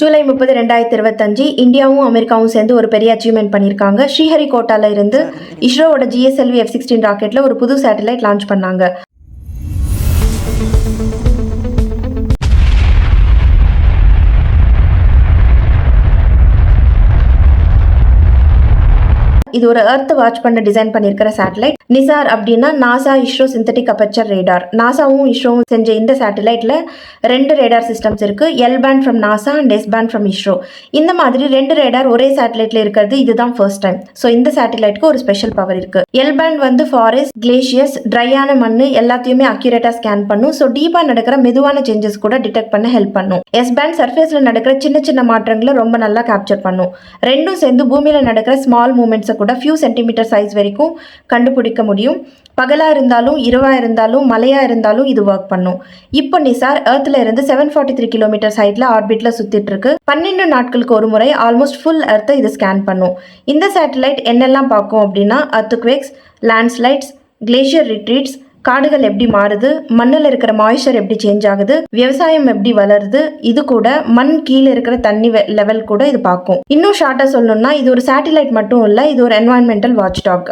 ஜூலை முப்பது ரெண்டாயிரத்தி இருபத்தஞ்சு இந்தியாவும் அமெரிக்காவும் சேர்ந்து ஒரு பெரிய அச்சீவ்மெண்ட் பண்ணியிருக்காங்க. ஸ்ரீஹரிகோட்டால இருந்து இஸ்ரோவோட ஜிஎஸ்எல்வி எஃப் சிக்ஸ்டீன் ராக்கெட்ல ஒரு புது சேட்டலைட் லான்ச் பண்ணாங்க. இது ஒரு எர்த் வாட்ச் பண்ண டிசைன் பண்ணியிருக்கிற சேட்டலைட் நிசார் அப்படின்னா NASA ISRO synthetic aperture radar நாசாவும் இஸ்ரோவும் செஞ்ச இந்த சேட்டலைட்ல ரெண்டு ரேடார் சிஸ்டம்ஸ் இருக்கு. L band from NASA and S band from ISRO இந்த மாதிரி ரெண்டு ரேடார் ஒரே சேட்டலைட்ல இருக்கிறது. இதுதான் ஃபர்ஸ்ட் டைம் ஸோ இந்த சேட்டலைட்க்கு ஒரு ஸ்பெஷல் பவர் இருக்கு. எல் பேண்ட் வந்து ஃபாரஸ்ட் கிளேஷியஸ் ட்ரையான மண் எல்லாத்தையுமே அக்யூரேட்டா ஸ்கேன் பண்ணும். ஸோ டீப்பா நடக்கிற மெதுவான சேஞ்சஸ் கூட டிடெக்ட் பண்ண ஹெல்ப் பண்ணும். எஸ் பேண்ட் சர்ஃபேஸ்ல நடக்கிற சின்ன சின்ன மாற்றங்களை ரொம்ப நல்லா கேப்சர் பண்ணும். ரெண்டும் சேர்ந்து பூமியில நடக்கிற ஸ்மால் மூமெண்ட்ஸை கூட ஃபியூ சென்டிமீட்டர் சைஸ் வரைக்கும் கண்டுபிடிக்க முடியும். பகலாக இருந்தாலும் இரவாக இருந்தாலும் மலையாக இருந்தாலும் இது ஒர்க் பண்ணும். இப்போ நிசார் அர்த்தில் இருந்து செவன் ஃபார்ட்டி த்ரீ கிலோமீட்டர் சைட்டில் ஆர்பிட்டில் சுற்றிட்டு இருக்கு. பன்னெண்டு நாட்களுக்கு ஒரு முறை ஆல்மோஸ்ட் ஃபுல் அர்த்தை இது ஸ்கேன் பண்ணும். இந்த சேட்டலைட் என்னெல்லாம் பார்க்கும் அப்படின்னா அர்த்துக்வேக்ஸ் லேண்ட்ஸ்லைட்ஸ் கிளேஷியர் ரிட்ரீட்ஸ் காடுகள் எப்படி மாறுது? மண்ணில் இருக்கிற மாய்ஸ்சர் எப்படி சேஞ்ச் ஆகுது? விவசாயம் எப்படி வளருது? இது கூட மண் கீழே இருக்கிற தண்ணி லெவல் கூட இது பார்க்கும். இன்னும் ஷார்ட்டாக சொல்லணும்னா இது ஒரு சேட்டிலைட் மட்டும் இல்லை இது ஒரு என்வாயன்மெண்டல் வாட்ச் டாக்